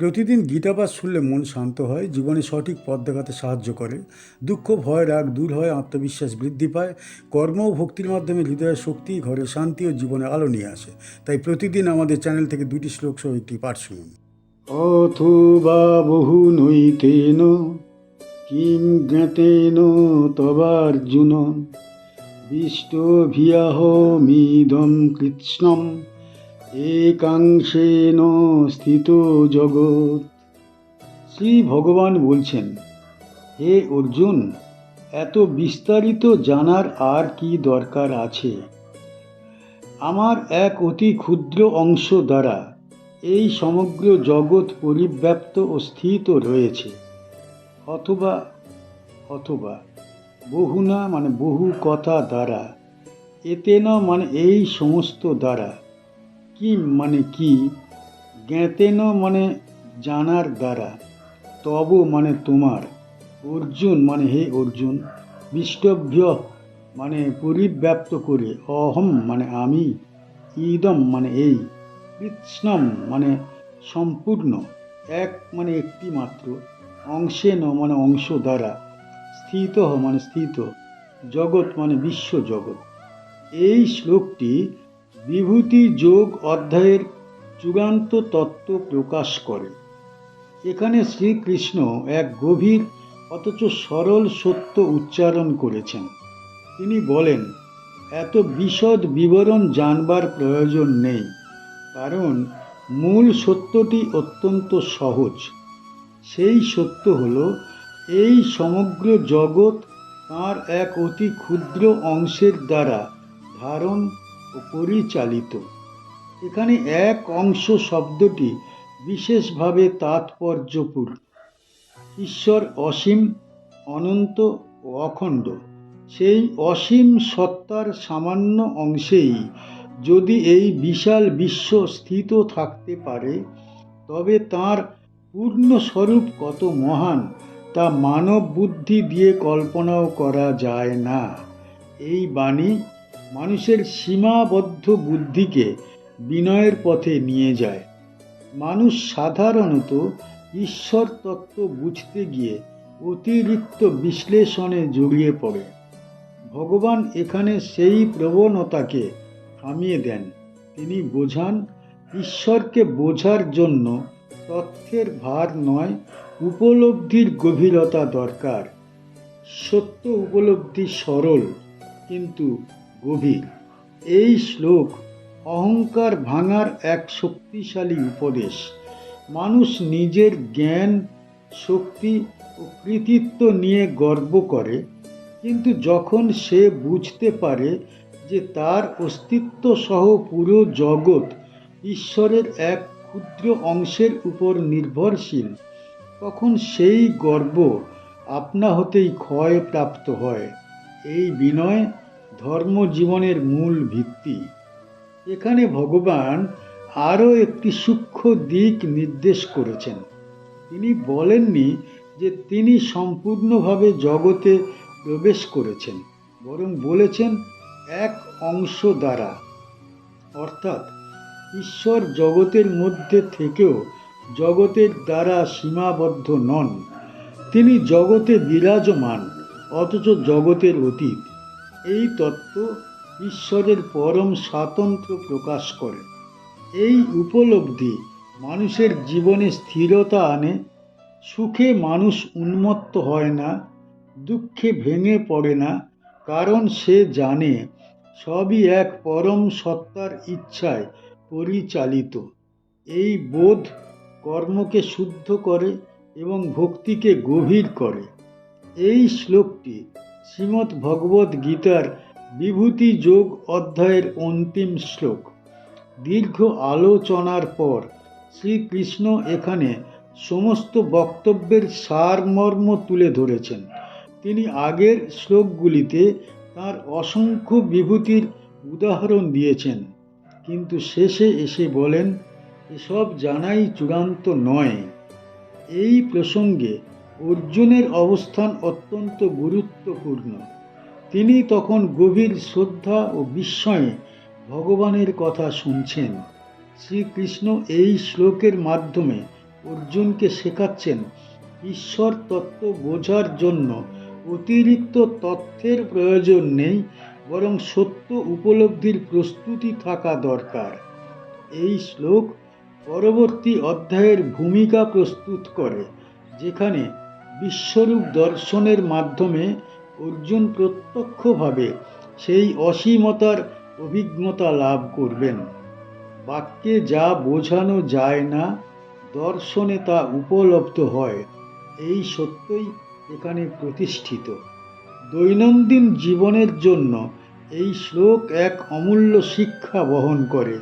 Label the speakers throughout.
Speaker 1: প্রতিদিন গীতাপাঠ শুনলে মন শান্ত হয়, জীবনে সঠিক পথ দেখাতে সাহায্য করে। দুঃখ, ভয়, রাগ দূর হয়, আত্মবিশ্বাস বৃদ্ধি পায়। কর্ম ও ভক্তির মাধ্যমে হৃদয়ের শক্তি, ঘরে শান্তি ও জীবনে আলো নিয়ে আসে। তাই প্রতিদিন আমাদের চ্যানেল থেকে দুটি শ্লোক সহ একটি পাঠ শুনুন। অথবা বহু নৈতেন কিং জ্ঞাতেন তবার্জুন বিষ্টভিয়াহমিদম কৃষ্ণম। একাংশেন স্থিত জগৎ। শ্রী ভগবান বলছেন, হে অর্জুন, এত বিস্তারিত জানার আর কি দরকার আছে? আমার এক অতি ক্ষুদ্র অংশ দ্বারা এই সমগ্র জগৎ পরিব্যাপ্ত ও স্থিত রয়েছে। অথবা অথবা, বহু না মানে বহু কথা দ্বারা, এতে না মানে এই সমস্ত দ্বারা কি মানে কি? জ্ঞাতেন মানে জানার দ্বারা, তব মানে তোমার। অর্জুন মানে হে অর্জুন বিষ্টভ্য মানে পরিব্যাপ্ত করে, অহম মানে আমি, ইদম মানে এই, কৃষ্ণম মানে সম্পূর্ণ, এক মানে একটি মাত্র, অংশে ন মানে অংশ দ্বারা, স্থিত মানে স্থিত, জগৎ মানে বিশ্ব জগৎ। এই শ্লোকটি বিভূতি যোগ অধ্যায়ের চূড়ান্ত তত্ত্ব প্রকাশ করে। এখানে শ্রীকৃষ্ণ এক গভীর অথচ সরল সত্য উচ্চারণ করেছেন। তিনি বলেন, এত বিশদ বিবরণ জানবার প্রয়োজন নেই, কারণ মূল সত্যটি অত্যন্ত সহজ। সেই সত্য হল, এই সমগ্র জগৎ তার এক অতি ক্ষুদ্র অংশের দ্বারা ধারণ ও পরিচালিত। এখানে এক অংশ শব্দটি বিশেষভাবে তাৎপর্যপূর্ণ। ঈশ্বর অসীম, অনন্ত ও অখণ্ড। সেই অসীম সত্তার সামান্য অংশেই যদি এই বিশাল বিশ্ব স্থিত থাকতে পারে, তবে তার পূর্ণ স্বরূপ কত মহান তা মানব বুদ্ধি দিয়ে কল্পনাও করা যায় না। এই বাণী মানুষের সীমাবদ্ধ বুদ্ধিকে বিনয়ের পথে নিয়ে যায়। মানুষ সাধারণত ঈশ্বর তত্ত্ব বুঝতে গিয়ে অতিরিক্ত বিশ্লেষণে জড়িয়ে পড়ে। ভগবান এখানে সেই প্রবণতাকে থামিয়ে দেন। তিনি বোঝান, ঈশ্বরকে বোঝার জন্য তথ্যের ভার নয়, উপলব্ধির গভীরতা দরকার। সত্য উপলব্ধি সরল, কিন্তু গভীর। এই শ্লোক অহংকার ভাঙার এক শক্তিশালী উপদেশ। মানুষ নিজের জ্ঞান, শক্তি ও কৃতিত্ব নিয়ে গর্ব করে, কিন্তু যখন সে বুঝতে পারে যে তার অস্তিত্ব সহ পুরো জগৎ ঈশ্বরের এক ক্ষুদ্র অংশের উপর নির্ভরশীল, তখন সেই গর্ব আপনা হতেই ক্ষয় প্রাপ্ত হয়। এই বিনয় ধর্মজীবনের মূল ভিত্তি। এখানে ভগবান আরও একটি সূক্ষ্ম দিক নির্দেশ করেছেন। তিনি বলেননি যে তিনি সম্পূর্ণভাবে জগতে প্রবেশ করেছেন, বরং বলেছেন এক অংশ দ্বারা। অর্থাৎ ঈশ্বর জগতের মধ্যে থেকেও জগতের দ্বারা সীমাবদ্ধ নন। তিনি জগতে বিরাজমান, অথচ জগতের অতীত। এই তত্ত্ব ঈশ্বরের পরম স্বাতন্ত্র্য প্রকাশ করে। এই উপলব্ধি মানুষের জীবনে স্থিরতা আনে, সুখে মানুষ উন্মত্ত হয় না, দুঃখে ভেঙে পড়ে না, কারণ সে জানে সবই এক পরম সত্তার ইচ্ছায় পরিচালিত। এই বোধ কর্মকে শুদ্ধ করে এবং ভক্তিকে গভীর করে। এই শ্লোকটি শ্রীমদ্ ভগবদ্ গীতার বিভূতি যোগ অধ্যায়ের অন্তিম শ্লোক। দীর্ঘ আলোচনার পর শ্রীকৃষ্ণ এখানে সমস্ত বক্তব্যের সারমর্ম তুলে ধরেছেন। তিনি আগের শ্লোকগুলিতে তার অসংখ্য বিভূতির উদাহরণ দিয়েছেন, কিন্তু শেষে এসে বলেন, এসব জানাই চূড়ান্ত নয়। এই প্রসঙ্গে অর্জুনের অবস্থান অত্যন্ত গুরুত্বপূর্ণ। তিনি তখন গভীর শ্রদ্ধা ও বিস্ময়ে ভগবানের কথা শুনছেন। শ্রীকৃষ্ণ এই শ্লোকের মাধ্যমে অর্জুনকে শেখাচ্ছেন, ঈশ্বর তত্ত্ব বোঝার জন্য অতিরিক্ত তথ্যের প্রয়োজন নেই, বরং সত্য উপলব্ধির প্রস্তুতি থাকা দরকার। এই শ্লোক পরবর্তী অধ্যায়ের ভূমিকা প্রস্তুত করে, যেখানে বিশ্বরূপ দর্শনের মাধ্যমে অর্জুন প্রত্যক্ষভাবে সেই অসীমতার অভিজ্ঞতা লাভ করবেন। বাক্যে যা বোঝানো যায় না, দর্শনে তা উপলব্ধ হয়। এই সত্যই এখানে প্রতিষ্ঠিত। দৈনন্দিন জীবনের জন্য এই শ্লোক এক অমূল্য শিক্ষা বহন করে।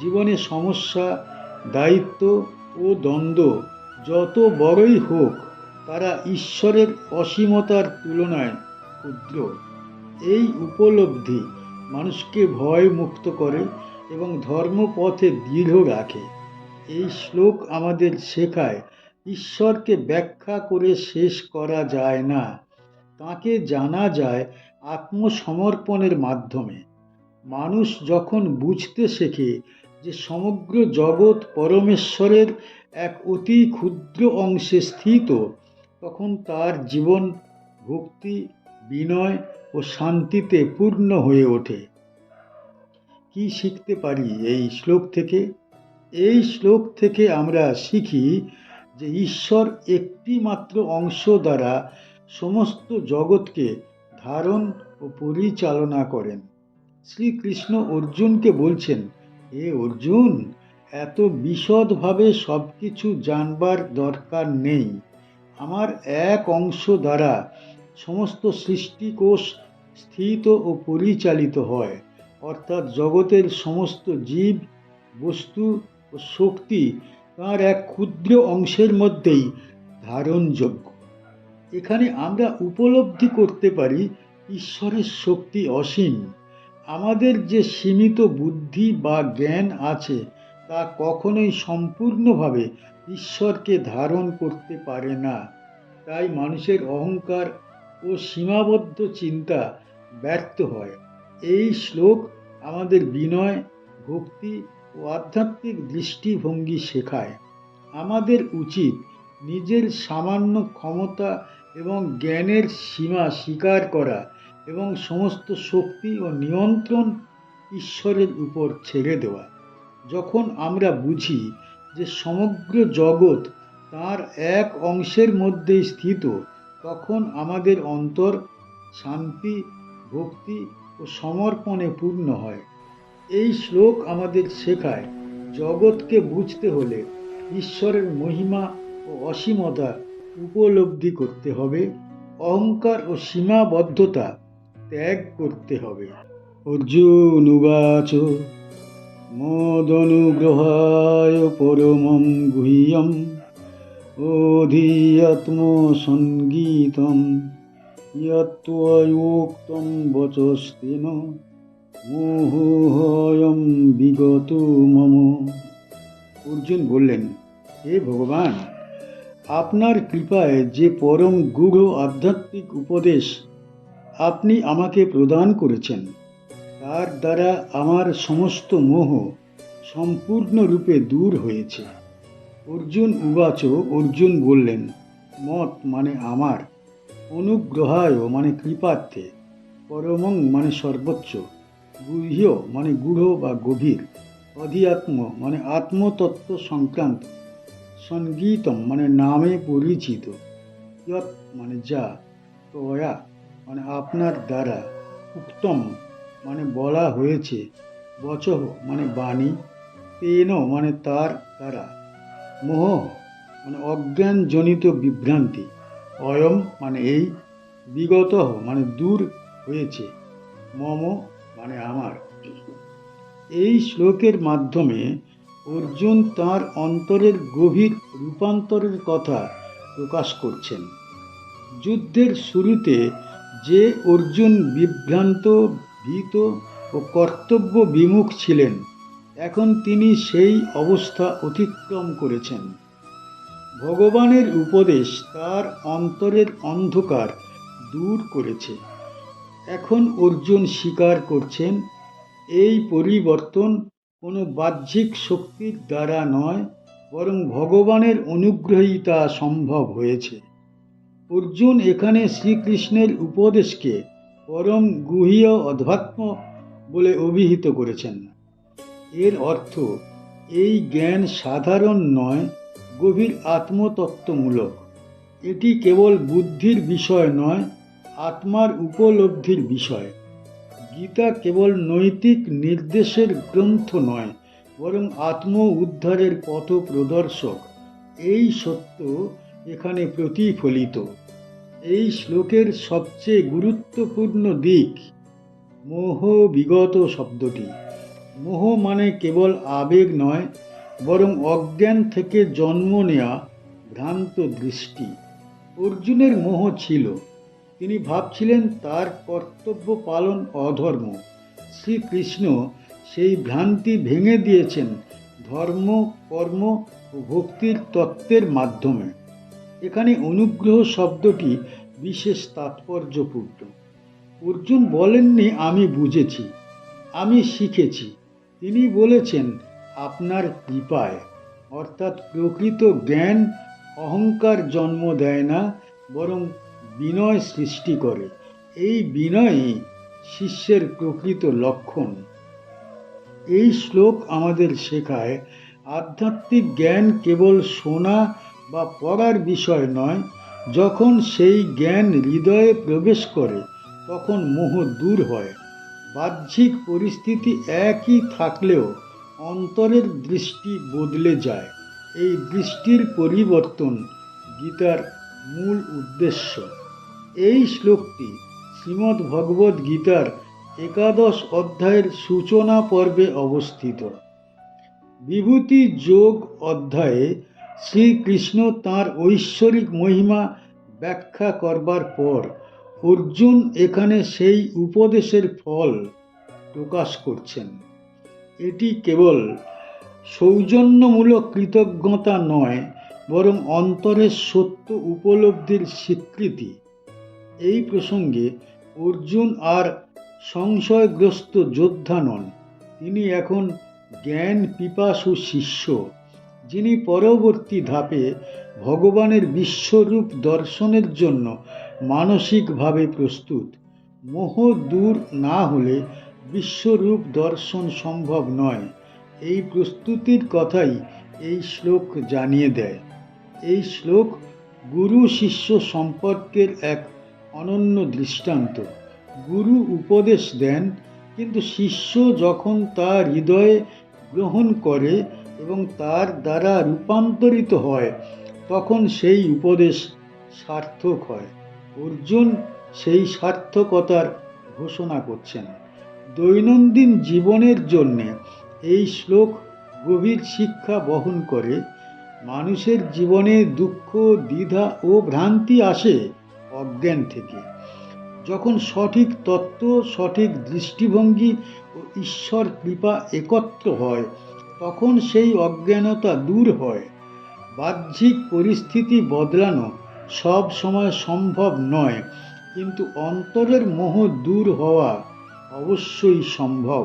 Speaker 1: জীবনে সমস্যা, দায়িত্ব ও দ্বন্দ্ব যত বড়ই হোক তারা ঈশ্বরের অসীমতার তুলনায় ক্ষুদ্র। এই উপলব্ধি মানুষকে ভয় মুক্ত করে এবং ধর্মপথে দৃঢ় রাখে। এই শ্লোক আমাদের শেখায়, ঈশ্বরকে ব্যাখ্যা করে শেষ করা যায় না। তাকে জানা যায় আত্মসমর্পণের মাধ্যমে। মানুষ যখন বুঝতে শেখে যে সমগ্র জগৎ পরমেশ্বরের এক অতি ক্ষুদ্র অংশে স্থিত তখন তার জীবন ভক্তি, বিনয় ও শান্তিতে পূর্ণ হয়ে ওঠে। কি শিখতে পারি এই শ্লোক থেকে? এই শ্লোক থেকে আমরা শিখি যে ঈশ্বর একটি মাত্র অংশ দ্বারা সমস্ত জগৎকে ধারণ ও পরিচালনা করেন। শ্রীকৃষ্ণ অর্জুনকে বলছেন, হে অর্জুন, এত বিশদভাবে সব কিছু জানবার দরকার নেই। আমার এক অংশ দ্বারা সমস্ত সৃষ্টিকোষ স্থিত ও পরিচালিত হয়। অর্থাৎ জগতের সমস্ত জীব, বস্তু ও শক্তি তার এক ক্ষুদ্র অংশের মধ্যেই ধারণযোগ্য। এখানে আমরা উপলব্ধি করতে পারি ঈশ্বরের শক্তি অসীম। আমাদের যে সীমিত বুদ্ধি বা জ্ঞান আছে তা কখনোই সম্পূর্ণভাবে ঈশ্বরকে ধারণ করতে পারে না। তাই মানুষের অহংকার ও সীমাবদ্ধ চিন্তা ব্যর্থ হয়। এই শ্লোক আমাদের বিনয়, ভক্তি ও আধ্যাত্মিক দৃষ্টিভঙ্গি শেখায়। আমাদের উচিত নিজের সামান্য ক্ষমতা এবং জ্ঞানের সীমা স্বীকার করা এবং সমস্ত শক্তি ও নিয়ন্ত্রণ ঈশ্বরের উপর ছেড়ে দেওয়া। যখন আমরা বুঝি যে সমগ্র জগৎ তার এক অংশের মধ্যেই স্থিত, তখন আমাদের অন্তর শান্তি, ভক্তি ও সমর্পণে পূর্ণ হয়। এই শ্লোক আমাদের শেখায় জগৎকে বুঝতে হলে ঈশ্বরের মহিমা ও অসীমতা উপলব্ধি করতে হবে, অহংকার ও সীমাবদ্ধতা ত্যাগ করতে হবে। অর্জুন উবাচ। মদনুগ্রহায় পরমং গুহ্যম অধীয়াত্মসঙ্গীতম ইয়ত্ত্বয়োক্তম বচস্তেন মোহয়ম বিগত মম। অর্জুন বললেন, হে ভগবান, আপনার কৃপায় যে পরম গূঢ় আধ্যাত্মিক উপদেশ আপনি আমাকে প্রদান করেছেন তার দ্বারা আমার সমস্ত মোহ সম্পূর্ণরূপে দূর হয়েছে। অর্জুন উবাচ, অর্জুন বললেন, মত মানে আমার, অনুগ্রহায় মানে কৃপার্থে, পরমং মানে সর্বোচ্চ, গুহ্য মানে গূঢ় বা গভীর অধিআত্ম মানে আত্মতত্ত্ব সংক্রান্ত, সঙ্গীতম মানে নামে পরিচিত ইয়ৎ মানে যা, তয়া মানে আপনার দ্বারা, উক্তম মানে বলা হয়েছে, বচহ মানে বাণী তেন মানে তার দ্বারা, মোহ মানে অজ্ঞানজনিত বিভ্রান্তি, অয়ম মানে এই, বিগত মানে দূর হয়েছে, মম মানে আমার। এই শ্লোকের মাধ্যমে অর্জুন তার অন্তরের গভীর রূপান্তরের কথা প্রকাশ করছেন। যুদ্ধের শুরুতে যে অর্জুন বিভ্রান্ত ভীত ও কর্তব্য বিমুখ ছিলেন। এখন তিনি সেই অবস্থা অতিক্রম করেছেন। ভগবানের উপদেশ তার অন্তরের অন্ধকার দূর করেছে। এখন অর্জুন স্বীকার করছেন, এই পরিবর্তন কোনো বাহ্যিক শক্তির দ্বারা নয়, বরং ভগবানের অনুগ্রহেই তা সম্ভব হয়েছে। অর্জুন এখানে শ্রীকৃষ্ণের উপদেশকে পরম গুহীয় অধ্যাত্ম বলে অভিহিত করেছেন। এর অর্থ, এই জ্ঞান সাধারণ নয়, গভীর আত্মতত্ত্বমূলক। এটি কেবল বুদ্ধির বিষয় নয়, আত্মার উপলব্ধির বিষয়। গীতা কেবল নৈতিক নির্দেশের গ্রন্থ নয়, বরং আত্ম উদ্ধারের পথ প্রদর্শক এই সত্য এখানে প্রতিফলিত। এই শ্লোকের সবচেয়ে গুরুত্বপূর্ণ দিক, মোহ বিগত শব্দটি। মোহ মানে কেবল আবেগ নয়, বরং অজ্ঞান থেকে জন্ম নেয়া ভ্রান্ত দৃষ্টি। অর্জুনের মোহ ছিল। তিনি ভাবছিলেন তার কর্তব্য পালন অধর্ম। শ্রীকৃষ্ণ সেই ভ্রান্তি ভেঙে দিয়েছেন ধর্ম, কর্ম ও ভক্তির তত্ত্বের মাধ্যমে। এখানে অনুগ্রহ শব্দটি বিশেষ তাৎপর্যপূর্ণ। অর্জুন বলেননি, আমি বুঝেছি, আমি শিখেছি। তিনি বলেছেন, আপনার কৃপায়। অর্থাৎ প্রকৃত জ্ঞান অহংকার জন্ম দেয় না, বরং বিনয় সৃষ্টি করে। এই বিনয়ই শিষ্যের প্রকৃত লক্ষণ। এই শ্লোক আমাদের শেখায়, আধ্যাত্মিক জ্ঞান কেবল শোনা বা পড়ার বিষয় নয়, যখন সেই জ্ঞান হৃদয়ে প্রবেশ করে, তখন মোহ দূর হয়। বাহ্যিক পরিস্থিতি একই থাকলেও অন্তরের দৃষ্টি বদলে যায়। এই দৃষ্টির পরিবর্তন গীতার মূল উদ্দেশ্য। এই শ্লোকটি শ্রীমদ্ ভগবদ্ গীতার একাদশ অধ্যায়ের সূচনা পর্বে অবস্থিত। বিভূতি যোগ অধ্যায়ে শ্রীকৃষ্ণ তাঁর ঐশ্বরিক মহিমা ব্যাখ্যা করবার পর অর্জুন এখানে সেই উপদেশের ফল প্রকাশ করছেন। এটি কেবল সৌজন্যমূলক কৃতজ্ঞতা নয়, বরং অন্তরের সত্য উপলব্ধির স্বীকৃতি। এই প্রসঙ্গে অর্জুন আর সংশয়গ্রস্ত যোদ্ধা নন, তিনি এখন জ্ঞান পিপাসু শিষ্য। যিনি পরবর্তী ধাপে ভগবানের বিশ্বরূপ দর্শনের জন্য মানসিকভাবে প্রস্তুত, মোহ দূর না হলে বিশ্বরূপ দর্শন সম্ভব নয়। এই প্রস্তুতির কথাই এই শ্লোক জানিয়ে দেয়। এই শ্লোক গুরু শিষ্য সম্পর্কের এক অনন্য দৃষ্টান্ত। গুরু উপদেশ দেন, কিন্তু শিষ্য যখন তা হৃদয়ে গ্রহণ করে এবং তার দ্বারা রূপান্তরিত হয়, তখন সেই উপদেশ সার্থক হয়। অর্জুন সেই সার্থকতার ঘোষণা করছেন। দৈনন্দিন জীবনের জন্যে এই শ্লোক গভীর শিক্ষা বহন করে, মানুষের জীবনে দুঃখ, দ্বিধা ও ভ্রান্তি আসে অজ্ঞান থেকে। যখন সঠিক তত্ত্ব, সঠিক দৃষ্টিভঙ্গি ও ঈশ্বর কৃপা একত্র হয় তখন সেই অজ্ঞানতা দূর হয়। বাহ্যিক পরিস্থিতি বদলানো সব সময় সম্ভব নয়, কিন্তু অন্তরের মোহ দূর হওয়া অবশ্যই সম্ভব।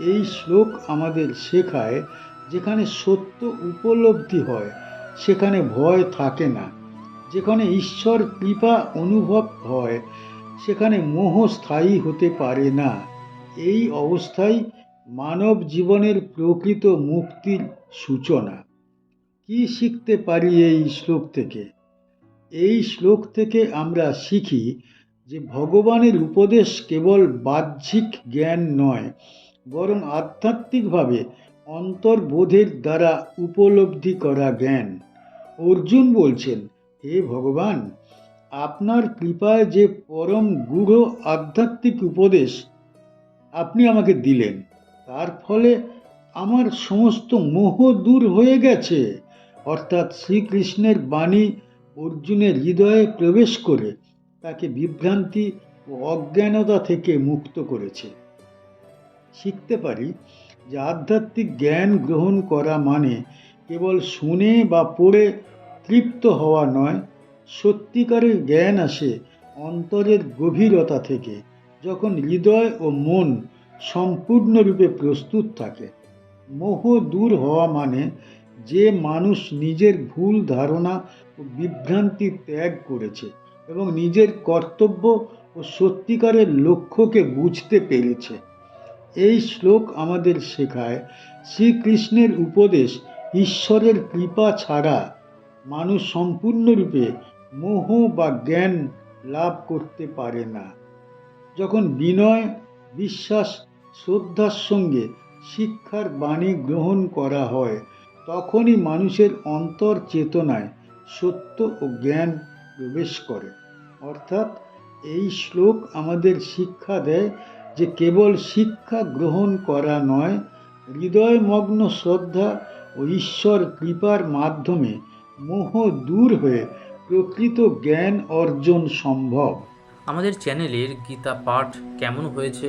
Speaker 1: এই শ্লোক আমাদের শেখায়, যেখানে সত্য উপলব্ধি হয়, সেখানে ভয় থাকে না। যেখানে ঈশ্বর কৃপা অনুভব হয়, সেখানে মোহ স্থায়ী হতে পারে না। এই অবস্থায় মানব জীবনের প্রকৃত মুক্তির সূচনা। কি শিখতে পারি এই শ্লোক থেকে? এই শ্লোক থেকে আমরা শিখি যে ভগবানের উপদেশ কেবল বাহ্যিক জ্ঞান নয়, বরং আধ্যাত্মিকভাবে অন্তর্বোধের দ্বারা উপলব্ধি করা জ্ঞান। অর্জুন বলছেন, হে ভগবান, আপনার কৃপায় যে পরম গূঢ় আধ্যাত্মিক উপদেশ আপনি আমাকে দিলেন। তার ফলে আমার সমস্ত মোহ দূর হয়ে গেছে। অর্থাৎ শ্রীকৃষ্ণের বাণী অর্জুনের হৃদয়ে প্রবেশ করে তাকে বিভ্রান্তি ও অজ্ঞানতা থেকে মুক্ত করেছে। শিখতে পারি যে আধ্যাত্মিক জ্ঞান গ্রহণ করা মানে কেবল শুনে বা পড়ে তৃপ্ত হওয়া নয়, সত্যিকারের জ্ঞান আসে অন্তরের গভীরতা থেকে, যখন হৃদয় ও মন সম্পূর্ণরূপে প্রস্তুত থাকে। মোহ দূর হওয়া মানে যে মানুষ নিজের ভুল ধারণা ও বিভ্রান্তি ত্যাগ করেছে এবং নিজের কর্তব্য ও সত্যিকারের লক্ষ্যকে বুঝতে পেরেছে। এই শ্লোক আমাদের শেখায়, শ্রীকৃষ্ণের উপদেশ ঈশ্বরের কৃপা ছাড়া মানুষ সম্পূর্ণরূপে মোহ বা জ্ঞান লাভ করতে পারে না। যখন বিনয়, বিশ্বাস শ্রদ্ধার সঙ্গে শিক্ষার বাণী গ্রহণ করা হয়, তখনই মানুষের অন্তর চেতনায় সত্য ও জ্ঞান প্রবেশ করে। অর্থাৎ এই শ্লোক আমাদের শিক্ষা দেয় যে কেবল শিক্ষা গ্রহণ করা নয়, হৃদয়মগ্ন শ্রদ্ধা ও ঈশ্বর কৃপার মাধ্যমে মোহ দূর হয়ে প্রকৃত জ্ঞান অর্জন সম্ভব।
Speaker 2: আমাদের চ্যানেলের গীতা পাঠ কেমন হয়েছে